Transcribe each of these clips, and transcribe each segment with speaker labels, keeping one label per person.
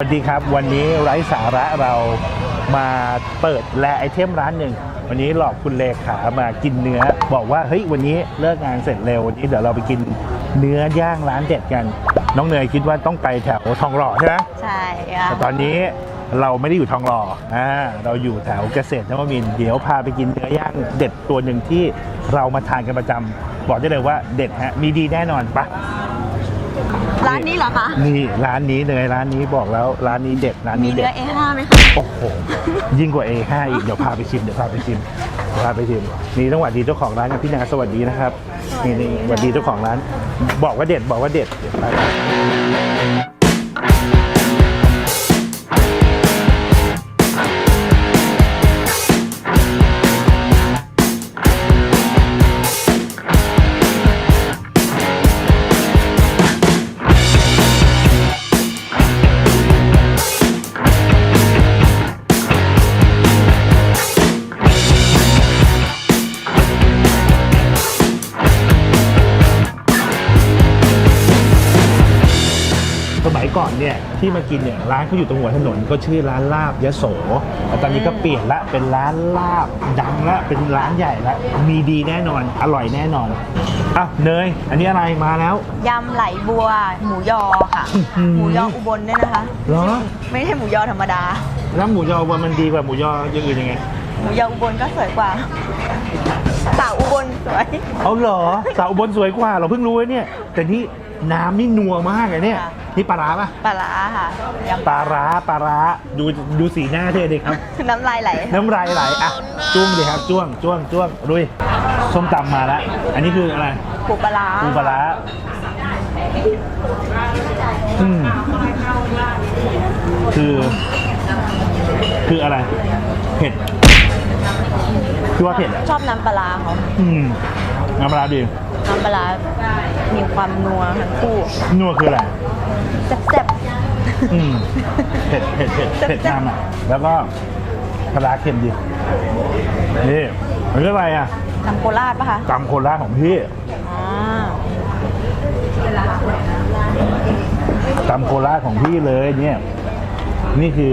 Speaker 1: สวัสดีครับ วันนี้ไร้สาระเรามาเปิดแลไอเทมร้านหนึ่ง วันนี้หลอกคุณเลขามากินเนื้อ บอกว่าเฮ้ยวันนี้เลิกงานเสร็จเร็ววันนี้เดี๋ยวเราไปกินเนื้อย่างร้านเด็ดกัน น้องเนยคิดว่าต้องไปแถวทองหล่อใช่ไหม
Speaker 2: ใช่ค่ะ
Speaker 1: แต่ตอนนี้เราไม่ได้อยู่ทองหล่ออ่าเราอยู่แถวเกษตรนวมินทร์เดี๋ยวพาไปกินเนื้อย่างเด็ดตัวหนึ่งที่เรามาทานกันประจำบอกได้เลยว่าเด็ดฮะมีดีแน่นอนปะ
Speaker 2: ร้านนี้เหรอคะ
Speaker 1: นี่ร้านนี้เลยร้านนี้บอกแล้วร้านนี้เด็ดร้าน
Speaker 2: มี
Speaker 1: นี้เด็
Speaker 2: เนื้
Speaker 1: ด
Speaker 2: อ A5 ไหมคะ
Speaker 1: โอ้โหยิ่งกว่า A5 อีกเดี๋ยวพาไปชิมเดี๋ยวพาไปชิมเดี๋ยวพาไปชิมนี่ต้องหวัดดีเจ้าของร้านกับพี่นาสวัสดีนะครับนี่นี่หวัดดีเจ้าของร้าน บอกว่าเด็ดบอกว่าเด็ดเดี๋ยวไป ที่มากินเนี่ยร้านเขาอยู่ตรงหัวถนนก็ชื่อร้านลาบยโสแต่ตอนนี้ก็เปลี่ยนละเป็นร้านลาบดังละเป็นร้านใหญ่ละมีดีแน่นอนอร่อยแน่นอนอะเนยอันนี้อะไรมาแล้ว
Speaker 2: ยำไหลบัว หมูยอค่ะ
Speaker 1: อื้อหือ
Speaker 2: หมูยออุบลเนี่ยนะคะ
Speaker 1: เหรอ
Speaker 2: ไม่ใช่หมูยอธรรมดา
Speaker 1: แล้วหมูยอมันดีกว่าหมูยออย่างอื่นยังไง
Speaker 2: หมูยออุบลก็สวยกว่าสาวอุบลสวย
Speaker 1: เอาเหรอสาวอุบนสวยกว่า เราเพิ่งรู้เนี่ย แต่นี่ น้ำนี่นัวมากเลยเนี่ย
Speaker 2: ค่ะ
Speaker 1: นี่ปลาร้าปะ
Speaker 2: ปลาร้าค่ะยำ
Speaker 1: ปลาร้าปลาร้าดูดูสีหน้าเท่ดีครับ
Speaker 2: น้ำลายไหล
Speaker 1: น้ำลายไหลอะจ้วงดีครับจ้วงจ้วงจ้วงลุยส้มตำมาแล้ว อันนี้คืออะไร
Speaker 2: ปูปลาร้า
Speaker 1: ปูปลาร้าอืมคือ คืออะไร เผ็ดคือว่าเผ็ดอะ
Speaker 2: ชอบน้ำปลาร้าเขา
Speaker 1: อืมน้ำปลาร้าดี
Speaker 2: น้ำปลาร้า มีความนัวทั้งคู่
Speaker 1: นัวคืออะไร
Speaker 2: แซ่บ
Speaker 1: อืมเผ็ดเผ็ดเผ็ดเผ็ดนำอะแล้วก็ปลาร้าเค็มดีนี่มันก็อะไรอะ
Speaker 2: ๆน้ำโคราชปะคะ
Speaker 1: ตำโคราชของพี่
Speaker 2: อ่า
Speaker 1: ตำโคราชของพี่เลยเนี่ย นี่คือ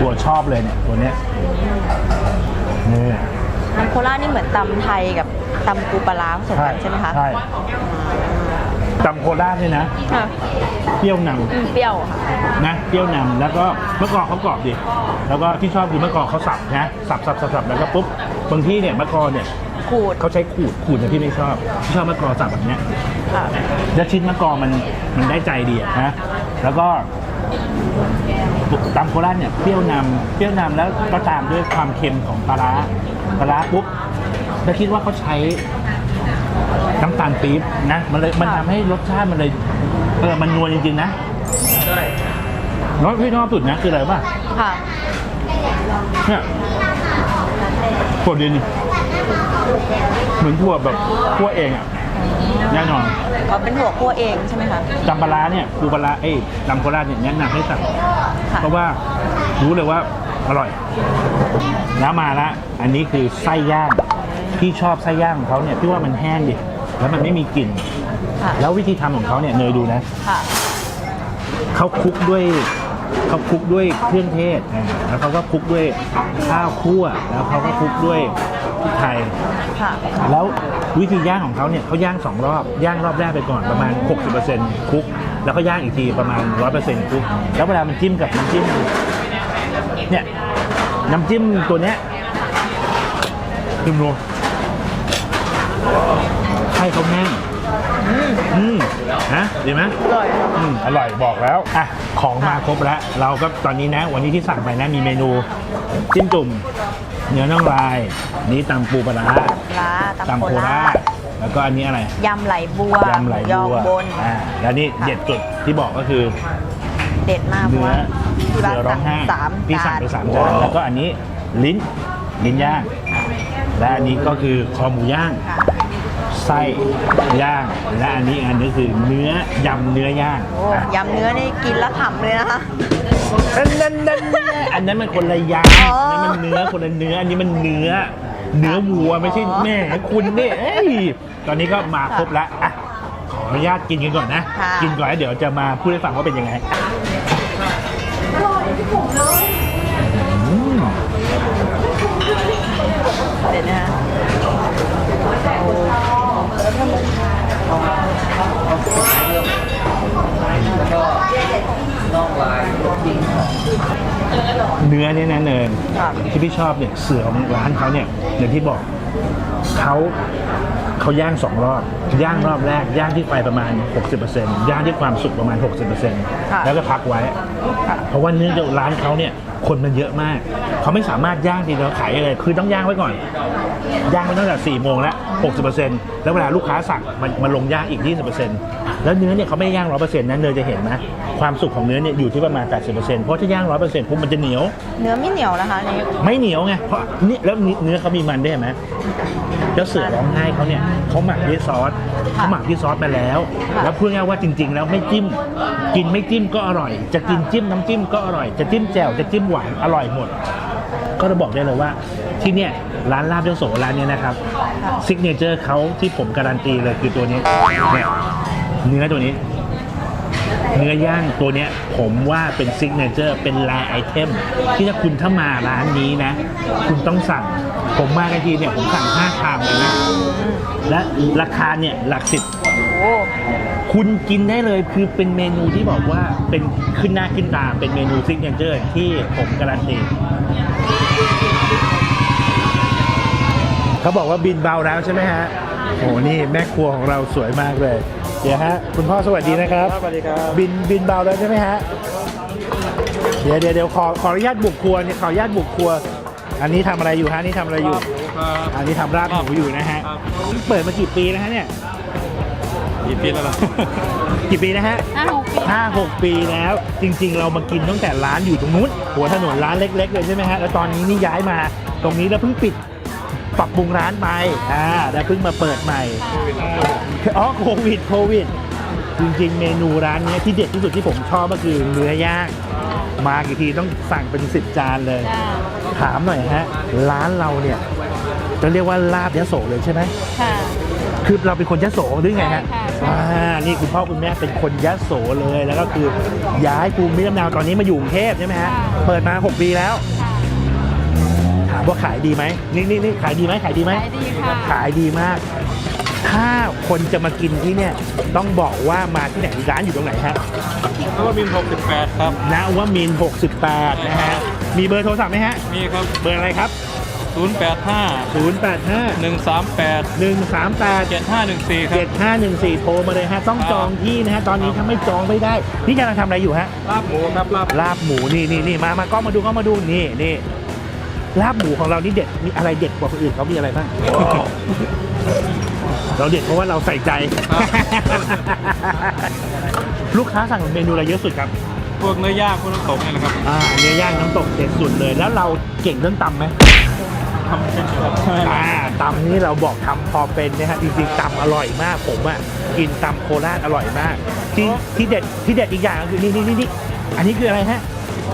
Speaker 1: ตัวชอบเลยเนี่ย ตัวเนี้ยนี่
Speaker 2: น้ำโคราชนี่เหมือนตำไทยกับ ตำปูปลาร้าผสมกันใช่ไหมคะ
Speaker 1: ใช่ตำโคราชเนี่ยนะ
Speaker 2: ค่ะ
Speaker 1: เปรี้ยวน
Speaker 2: อืมเปรี้ยวค่ะำ
Speaker 1: นะ เปรี้ยวนำแล้วก็มะกอกเขากรอบดิ แล้วก็ที่ชอบคือมะกอกเขาสับนะ สับสับสับสับแล้วก็ปุ๊บ บางที่เนี่ยมะกอกเนี่ย
Speaker 2: ขูด
Speaker 1: เขาใช้ขูดขูดแต่พี่ไม่ชอบพี่ชอบมะกอกสับแบบเนี้ย
Speaker 2: ค่ะ
Speaker 1: แล้วชิ้นมะกอกมันมันได้ใจดีอะนะแล้วก็ตำโคราชเนี่ยเปรี้ยวนำเปรี้ยวนำแล้วก็ตามด้วยความเค็มของปลาร้าปลาร้าปุ๊บ แล้วคิดว่าเขาใช้น้ำตาลปี๊บนะมันเลยมันทำให้รสชาติมันเลยเออมันนวลจริงๆนะแล้วพี่ชอบสุดนะคืออะไรป่ะ
Speaker 2: ค่ะ
Speaker 1: เนี่ยถั่วดินเหมือนถั่วแบบคั่วเองอะแน่นอน
Speaker 2: อ๋อเป็นหัวคั่วเองใช่ไหมคะ
Speaker 1: จำปลาร้าเนี่ยปูปลาร้าเอ้ยจำโคราชเนี่ยแนะนำให้สั่ง
Speaker 2: ค่ะ
Speaker 1: เพราะว่ารู้เลยว่าอร่อย แล้วมาละอันนี้คือไส้ย่าง พี่ชอบไส้ย่างของเขาเนี่ยพี่ว่ามันแห้งดิแล้วมันไม่มีกลิ่น
Speaker 2: ค่ะ
Speaker 1: แล้ววิธีทำของเขาเนี่ยเนยดูนะ
Speaker 2: ค่ะ
Speaker 1: เขาคลุกด้วยเขาคลุกด้วยเครื่องเทศอ่าแล้วเขาก็คลุกด้วยข้าวคั่ว แล้วเขาก็คลุกด้วยพริกไทย
Speaker 2: ค่ะ
Speaker 1: แล้ววิธีย่างของเขาเนี่ยเขาย่างสองรอบ ย่างรอบแรกไปก่อนประมาณ 60%คลุก แล้วก็ย่างอีกทีประมาณ 100%คลุก แล้วเวลามันจิ้มกับน้ำจิ้มเนี่ยน้ำจิ้มตัวเนี้ยจิ้มดู ให้เขาแน่นอืมนะดีไหม
Speaker 2: อร่อย
Speaker 1: อืมอร่อยบอกแล้วอะของมาครบแล้ว เราก็ตอนนี้นะ วันนี้ที่สั่งไปนะมีเมนูจิ้มจุ่ม เนื้อน่องลาย นี่ตำปูปลาร้า
Speaker 2: ร้า
Speaker 1: ตำ
Speaker 2: ตำ
Speaker 1: โค
Speaker 2: โค
Speaker 1: รา
Speaker 2: รา
Speaker 1: ช
Speaker 2: ช
Speaker 1: แล้วก็อันนี้อะไร
Speaker 2: ยำไหลบัวยำ
Speaker 1: ไหล
Speaker 2: ยอ
Speaker 1: บัว
Speaker 2: บน
Speaker 1: อ่าแล้วนี่เด็ดจุดที่บอกก็คือ
Speaker 2: เด็ดมากเพราะ
Speaker 1: เนื้อ
Speaker 2: ว่าที่บ้าน
Speaker 1: เสือร้อ
Speaker 2: สั่
Speaker 1: ง
Speaker 2: ง
Speaker 1: ไห้
Speaker 2: สาม
Speaker 1: พี่สั่
Speaker 2: จางน
Speaker 1: ไปสามจานแล้วก็อันนี้ลิ้นลิ้นย่าง และอันนี้ก็คือคอหมูย่าง
Speaker 2: ค่ะ
Speaker 1: ไส้ย่าง และอันนี้อันนี้คือเนื้อยำเนื้อย่าง
Speaker 2: โอ้ยำเนื้อนี่กินแล้วขำเลยนะคะ
Speaker 1: นั่นนั่นนั่นอันนั้นมันคนละยำ
Speaker 2: อั
Speaker 1: นนั้นมันเนื้อคนละเนื้ออันนี้มันเนื้อ เนื้อวัวไม่ใช่แม่คุณเนี่ยเอ้ยตอนนี้ก็มาครบแล้วขออนุญาตกินกันก่อนนะกินก่อนแล้วเดี๋ยวจะมาพูดให้ฟังว่าเป็นยังไงเด็ดนะ เนื้อเนี่ยนะเนินที่พี่ชอบเนี่ยเสือของร้านเขาเนี่ยอย่างที่บอกเขาเขาย่างสองรอบ ย่างรอบแรก ย่างที่ไฟประมาณ 60%ย่างที่ความสุกประมาณ 60%แล้วก็พักไว้ เพราะว่าเนื้อจากร้านเขาเนี่ยคนมันเยอะมาก เขาไม่สามารถย่างทีเดียวขายได้เลย คือต้องย่างไว้ก่อน ย่างไปตั้งแต่4โมงแล้ว60%แล้วเวลาลูกค้าสั่งมันมันลงย่างอีก 20%แล้วเนื้อเนี่ยเขาไม่ได้ย่าง100%นะเนยจะเห็นไหมความสุกของเนื้อเนี่ยอยู่ที่ประมาณ 80%เพราะถ้าย่าง100%ปุ๊บมันจะเหนียว
Speaker 2: เนื้อไม่เหนียวนะคะอันนี่
Speaker 1: ไม่เหนียวไงเพราะนี่แล้วเนื้อเขามีมันด้วยเห็นไหมแล้วเสือร้องไห้เขาเนี่ยเขาหมักด้วยซอสเขาหมักด้วยซอสมาแล้ว แล้วพูดง่ายๆว่าจริง ๆ แล้วไม่จิ้ม กินไม่จิ้มก็อร่อย จะกินจิ้มน้ำจิ้มก็อร่อย จะจิ้มแจ่วจะจิ้มหวานอร่อยหมด ก็จะบอกได้เลยว่าที่เนี่ยร้านลาบเจ้าโสร้านเนี้ยนะครับซิกเนเจอร์เขาที่ผมการันตีเลยคือตัวนี้เนี่ยเนื้อตัวนี้ เนื้อย่างตัวเนี้ยผมว่าเป็นซิกเนเจอร์เป็นแลไอเทมที่ถ้าคุณถ้ามาร้านนี้นะ คุณต้องสั่ง ผมมากันทีเนี่ยผมสั่ง5ชามเลยนะ และราคาเนี่ยหลักสิบ คุณกินได้เลยคือเป็นเมนูที่บอกว่าเป็นขึ้นหน้าขึ้นตาเป็นเมนูซิกเนเจอร์ที่ผมการันตีเขาบอกว่าบินเบาแล้วใช่ไหมฮะโอ้นี่แม่ครัวของเราสวยมากเลย เดี๋ยวฮะ คุณพ่อสวัสดีนะครับ
Speaker 3: สวัสดีครับ
Speaker 1: บินบินเบาแล้วใช่ไหมฮะเดี๋ยวเดี๋ยวเดี๋ยวขอขออนุญาตบุกครัวเนี่ยขออนุญาตบุกครัว อันนี้ทำอะไรอยู่ฮะนี่ทำอะไรอยู่
Speaker 3: ครับ
Speaker 1: อันนี้ทำราบหมูอยู่นะฮะ
Speaker 3: ครับ
Speaker 1: เปิดมากี่ปีนะฮะเนี่ย
Speaker 3: กี่ปีแล้วล่ะ
Speaker 1: กี่ปีนะฮะ
Speaker 2: ห้าหกปี
Speaker 1: ห้าหกปีแล้ว จริง ๆ เรามากินตั้งแต่ร้านอยู่ตรงนู้น หัวถนนร้านเล็ก ๆ เลยใช่ไหมฮะ แล้วตอนนี้นี่ย้ายมา ตรงนี้แล้วเพิ่งปิด ปรับปรุงร้านไปอ่าแล้วเพิ่งมาเปิดใหม่ อ๋อโควิดโควิด จริง ๆ เมนูร้านเนี้ยที่เด็ดที่สุดที่ผมชอบก็คือเนื้อย่างมากี่ทีต้องสั่งเป็นสิบจานเลยถามหน่อยฮะ ร้านเราเนี่ยจะเรียกว่าลาบยะโสเลยใช่ไหม
Speaker 2: ค่ะ
Speaker 1: คือเราเป็นคนยะโสหรือไงฮะ
Speaker 2: ใช่ค่ะ
Speaker 1: อ่านี่คุณพ่อคุณแม่เป็นคนยะโสเลยแล้วก็คือย้ายภูมิลำเนาตอนนี้มาอยู่กรุงเทพใช่ไหมฮะเปิดมา 6 ปีแล้ว ถามว่าขายดีไหมนี่นี่นี่ขายดีไหมขายดีไหม
Speaker 2: ขายดีค่ะ
Speaker 1: ขายดีมาก ถ้าคนจะมากินที่เนี่ยต้องบอกว่ามาที่ไหนร้านอยู่ตรงไหนฮะ
Speaker 3: แล้วก็บิน68 ครับ
Speaker 1: นวมินทร์68 นะฮะ มีเบอร์โทรศัพท์ไหมฮะ
Speaker 3: มีครับ
Speaker 1: เบอร์อะไรครับ
Speaker 3: 085
Speaker 1: 085
Speaker 3: 138
Speaker 1: 138
Speaker 3: 7514 ครับ
Speaker 1: 7514 โทรมาเลยฮะ ต้องจองที่นะฮะ ตอนนี้ถ้าไม่จองไม่ได้นี่กำลังทำอะไรอยู่ฮะ
Speaker 3: ลาบหมูครับ ลาบ
Speaker 1: ลาบหมูนี่นี่นี่มามาก็มาดูก็มาดูนี่นี่ลาบหมูของเรานี่เด็ดมีอะไรเด็ดกว่าคนอื่นเขามีอะไรบ้าง เราเด็ดเพราะว่าเราใส่ใจ ลูกค้าสั่งเมนูอะไรเยอะสุดครับ
Speaker 3: พวกเนื้อย่างพวกน้ำตกเนี่ยนะครับ
Speaker 1: อ่าเนื้อย่างน้ำตกเด็ดสุดเลย แล้วเราเก่งเรื่องตำไหม
Speaker 3: ทำเป็นครับ
Speaker 1: อ่าตำนี่เราบอกทำพอเป็นนะฮะจริงๆตำอร่อยมากผมอะกินตำโคราชอร่อยมาก ที่ที่เด็ดที่เด็ดอีกอย่างก็คือนี่นี่นี่นี่อันนี้คืออะไรฮะ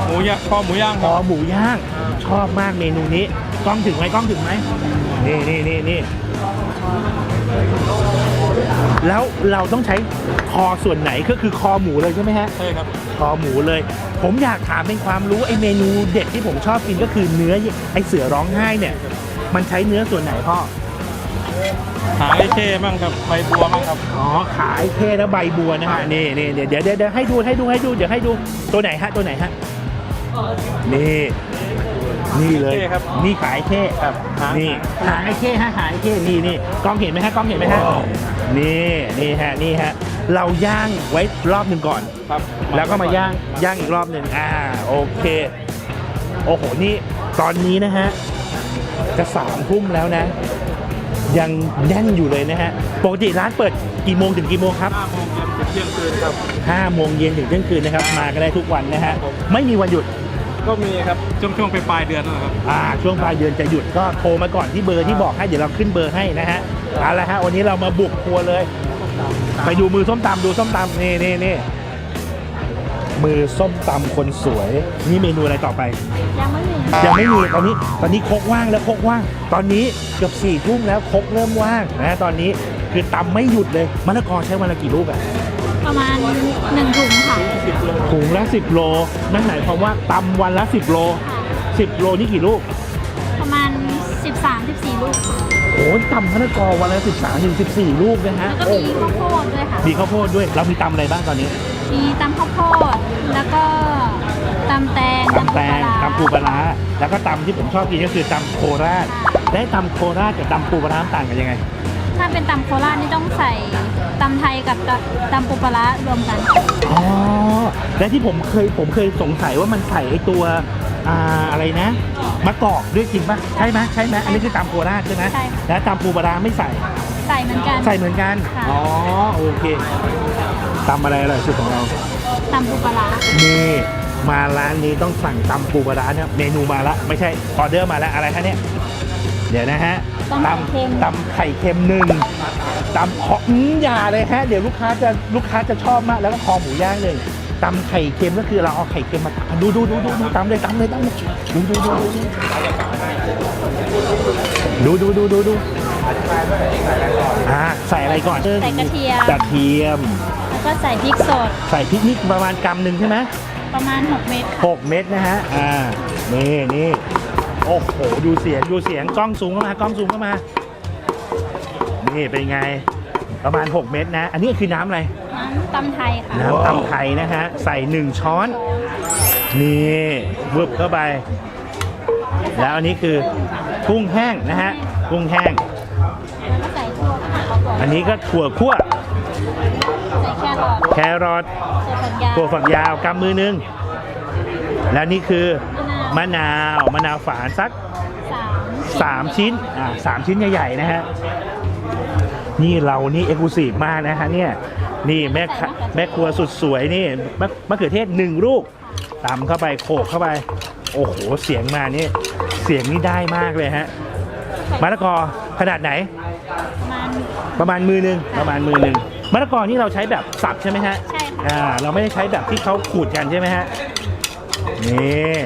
Speaker 3: หมูย่างคอหมูย่าง
Speaker 1: คอหมูย่างชอบมากเมนูนี้กล้องถึงไหมกล้องถึงไหมนี่นี่นี่นี่ แล้วเราต้องใช้คอส่วนไหนก็คือคอหมูเลยใช่ไหมฮะ
Speaker 3: ใช่ครับ
Speaker 1: คอหมูเลย ผมอยากถามเป็นความรู้ไอเมนูเด็ดที่ผมชอบกินก็คือเนื้อไอเสือร้องไห้เนี่ย มันใช้เนื้อส่วนไหนพ่อ
Speaker 3: หางไอ้เช่มั่งครับใบบัวมั่งครับ
Speaker 1: อ๋อขายเท่และใบบัวนะฮะนี่นี่เดี๋ยวเดี๋ยวเดี๋ยวให้ดูให้ดูให้ดูเดี๋ยวให้ดูตัวไหนฮะตัวไหนฮะนี่ นี่เลย
Speaker 3: เท่ครับ
Speaker 1: นี่ขายเท่
Speaker 3: ครับหาง
Speaker 1: นี่ขายเท่ฮะขายเท่นี่นี่กล้องเห็นไหมฮะกล้องเห็นไหมฮะนี่นี่ฮะนี่ฮะเราย่างไว้รอบหนึ่งก่อน
Speaker 3: ครับ
Speaker 1: แล้วก็มาย่างย่างอีกรอบหนึ่งอ่าโอเค โอ้โหนี่ตอนนี้นะฮะจะสามทุ่มแล้วนะ ยังแน่นอยู่เลยนะฮะปกติร้านเปิดกี่โมงถึงกี่โมงครับ
Speaker 3: 5โมงเย็นถึงเที่ยงคืนครับ
Speaker 1: 5โมงเย็นถึงเที่ยงคืนนะครับมาก็ได้ทุกวันนะฮะไม่มีวันหยุด
Speaker 3: ก็มีครับ ช่วงช่วงไปปลายๆเดือนนั่นแหละครับ
Speaker 1: อ่าช่วงปลายเดือนจะหยุดก็โทรมาก่อนที่เบอร์ที่บอกให้เดี๋ยวเราขึ้นเบอร์ให้นะฮะเอาละฮะวันนี้เรามาบุกครัวเลย ไปดูมือส้มตำดูส้มตำนี่นี่นี่มือส้มตำคนสวย นี่เมนูอะไรต่อไป
Speaker 2: ยังไม่มี
Speaker 1: ยังไม่มีตอนนี้ตอนนี้ครกว่างแล้วครกว่าง ตอนนี้เกือบสี่ทุ่มแล้วครกเริ่มว่างนะตอนนี้คือตำไม่หยุดเลยมะละกอใช้วันละกี่ลูกอะ
Speaker 4: ประมาณหนึ่งถุงค่ะ
Speaker 1: ถุงละสิบโล นั่นหมายความว่าตำวันละสิบโลสิบโลนี่กี่ลูก
Speaker 4: ประมาณ 13-14 ลูกค่ะ
Speaker 1: โอ้ยตำมะละกอวันละสิบสามถึงสิบสี่ลูกนะฮะ
Speaker 4: แล้วก็มีข้าวโพดด้วยค่ะ
Speaker 1: มีข้าวโพดด้วย เรามีตำอะไรบ้างตอนนี้
Speaker 4: มีตำข้าวโพด แล้วก็ำ
Speaker 1: ปูปลาร้าแล้วก็ตำที่ผมชอบกินก็คือตำโคราช ได้ตำโคราชกับตำปูปลาร้าต่างกันยังไง
Speaker 4: ถ้าเป็นตำโคราชนี่ต้องใส่ตำไทยกับตำปูปลาร้ารวมกัน
Speaker 1: อ๋อ และที่ผมเคยผมเคยสงสัยว่ามันใส่ไอตัวอ่าอะไรนะมะกอกด้วยจริงปะใช่ไหมใช่ไหมอันนี้คือตำโคราชใช่ไหม
Speaker 4: ใช่
Speaker 1: แล้วตำปูปลาร้าไม่ใส่
Speaker 4: ใส่เหมือนกัน
Speaker 1: ใส่เหมือนกัน
Speaker 4: ค่ะ
Speaker 1: อ๋อ โอเคตำอะไรอร่อยสุดของเรา
Speaker 4: ตำปูปลาร้า
Speaker 1: นี่มาร้านนี้ต้องสั่งตำปูปลาร้าเนี่ยเมนูมาละไม่ใช่ออเดอร์มาแล้วอะไรคะเนี่ย เดี๋ยวนะฮะ
Speaker 4: ตำไข่เค็ม
Speaker 1: ตำไข่เค็มหนึ่งตำหอมอย่าเลยฮะ เดี๋ยวลูกค้าจะลูกค้าจะชอบมาก แล้วก็คอหมูย่างหนึ่งตำไข่เค็มก็คือเราเอาไข่เค็มมาตำดูดูดูดูดูตำเลยตำเลยตำเลยดูดูดูดูดูดูดูดูดูอ่าใส่อะไรก่อน
Speaker 4: ใส่กระเทียม
Speaker 1: กระเทียม
Speaker 4: แล้วก็ใส่พริกสด
Speaker 1: ใส่พริกนี่ประมาณกำหนึ่งใช่ไหม
Speaker 4: ประมาณ 6 เม็ดค่ะ
Speaker 1: หกเม็ดนะฮะ อ่า นี่นี่ โอ้โห ดูเสียง ดูเสียง กล้องซูมเข้ามากล้องซูมเข้ามา นี่เป็นไง ประมาณ 6 เม็ดนะ อันนี้คือน้ำอะไร
Speaker 4: น้ำตำไทยค่ะ
Speaker 1: น้ำตำไทยนะฮะ ใส่ 1 ช้อน นี่วึบเข้าไป แล้วอันนี้คือกุ้งแห้งนะฮะ กุ้งแห้ง
Speaker 4: แล้วก็ใส่ถั่วค่ะ
Speaker 1: อันนี้ก็ถั่วคั่ว
Speaker 4: ใส่แครอท
Speaker 1: แครอท
Speaker 4: ใส่ผักยาว
Speaker 1: ถั่วฝักยาวกำมือหนึง แล้วนี่คือ มะนาวมะนาวฝานสัก
Speaker 4: สาม
Speaker 1: สามชิ้นอ่าสามชิ้นใหญ่ๆนะฮะนี่เรานี่เอกลูซีฟมากนะฮะเนี่ยนี่แม่ค้าแม่ครัวสุดสวยนี่มะมะเขือเทศหนึ่งลูกตำเข้าไปโขกเข้าไป โอ้โหเสียงมานี่เสียงนี่ได้มากเลยฮะมะละกอขนาดไหน
Speaker 4: ประมาณ
Speaker 1: ประมาณมือหนึ่งประมาณมือหนึ่งมะละกอนี่เราใช้แบบสับใช่ไหมฮะ
Speaker 4: ใช่ค่ะ
Speaker 1: อ่าเราไม่ได้ใช้แบบที่เขาขูดกันใช่ไหมฮะนี่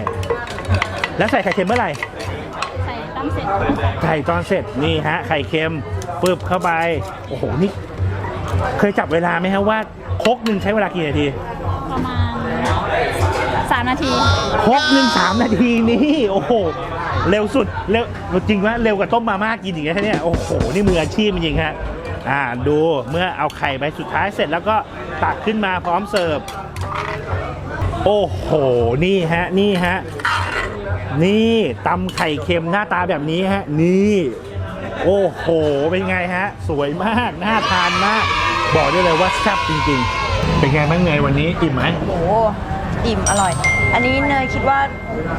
Speaker 1: แล้วใส่ไข่เค็มเมื่อไหร่
Speaker 4: ใส่ตำเสร็จ
Speaker 1: ไข่ตอนเสร็จนี่ฮะ ไข่เค็มปึ๊บเข้าไป โอ้โห นี่ เคยจับเวลาไหมฮะว่าครกหนึ่งใช้เวลากี่นาที
Speaker 4: ประมาณ3นาที
Speaker 1: ครกหนึ่งสามนาทีนี่โอ้โหเร็วสุดเร็วจริงว่าเร็วกว่าต้มมาม่ากินอีกนะเนี่ยโอ้โหนี่มืออาชีพจริงๆฮะอ่าดูเมื่อเอาไข่ไปสุดท้ายเสร็จแล้วก็ตักขึ้นมาพร้อมเสิร์ฟโอ้โหนี่ฮะนี่ฮะ นี่ตำไข่เค็มหน้าตาแบบนี้ฮะ นี่ โอ้โห เป็นไงฮะ สวยมาก น่าทานมาก บอกได้เลยว่าแซ่บจริงๆ เป็นไงบ้างเนยวันนี้อิ่มไหม
Speaker 2: โอ้โหอิ่มอร่อย อันนี้เนยคิดว่า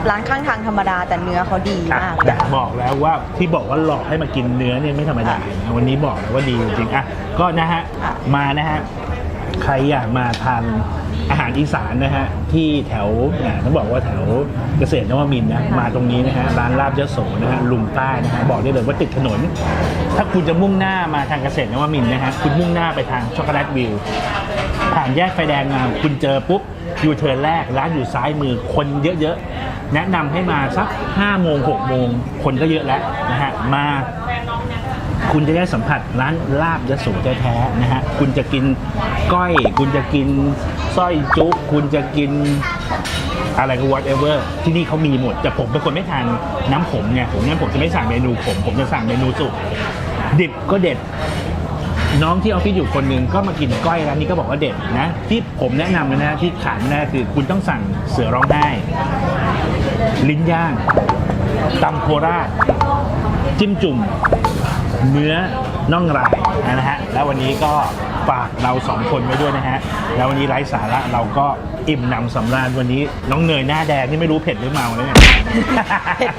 Speaker 2: ร้านข้างทางธรรมดาแต่เนื้อเขาดี
Speaker 1: อะ
Speaker 2: มาก
Speaker 1: แต่บอกแล้วว่าที่บอกว่าหลอกให้มากินเนื้อเนี่ยไม่ธรรมดานะวันนี้บอกแล้วว่าดีจริงๆอะก็นะฮะ
Speaker 2: ค่ะ
Speaker 1: มานะฮะ ใครอยากมาทานอาหารอีสานนะฮะที่แถวอะต้องบอกว่าแถวเกษตรนวมินทร์นะมาตรงนี้นะฮะร้านลาบยโสนะฮะลุมใต้นะฮะบอกได้เลยว่าติดถนน ถ้าคุณจะมุ่งหน้ามาทางเกษตรนวมินทร์นะฮะคุณมุ่งหน้าไปทางช็อกโกแลตวิวผ่านแยกไฟแดงมาคุณเจอปุ๊บยูเทิร์นแรกร้านอยู่ซ้ายมือคนเยอะๆ แนะนำให้มาสัก5โมง6โมงคนก็เยอะแล้วนะฮะมา คุณจะได้สัมผัสร้านลาบยะโสแท้ๆนะฮะคุณจะกินก้อย คุณจะกินสร้อยจุ๊คุณจะกินอะไรก็ whatever ที่นี่เขามีหมด แต่ผมเป็นคนไม่ทานน้ำขมไงผมงั้นผมจะไม่สั่งเมนูขมผมจะสั่งเมนูสุกดิบก็เด็ด น้องที่ออฟฟิศอยู่คนหนึ่งก็มากินก้อยร้านนี้ก็บอกว่าเด็ดนะ ที่ผมแนะนำเลยนะที่ขาดไม่คือคุณต้องสั่งเสือร้องไห้ลิ้นย่างตำโคราชจิ้มจุ่ม เนื้อน่องลายนะฮะแล้ววันนี้ก็ฝากเราสองคนไว้ด้วยนะฮะแล้ววันนี้ไร้สาระเราก็อิ่มหนำสำราญวันนี้น้องเนยหน้าแดงนี่ไม่รู้เผ็ดหรือเมาเลยเนี่ย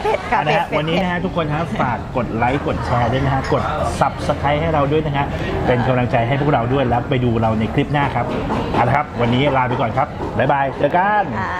Speaker 2: เผ็ดๆค่ะ
Speaker 1: นะฮะ
Speaker 2: เผ็ดๆ
Speaker 1: วันนี้นะฮะทุกคนครับฝากกดไลค์กดแชร์ด้วยนะฮะกด subscribe ให้เราด้วยนะฮะเป็นกำลังใจให้พวกเราด้วยแล้วไปดูเราในคลิปหน้าครับเอาละครับ วันนี้ลาไปก่อนครับบ๊ายบายเจอกัน
Speaker 2: อ่า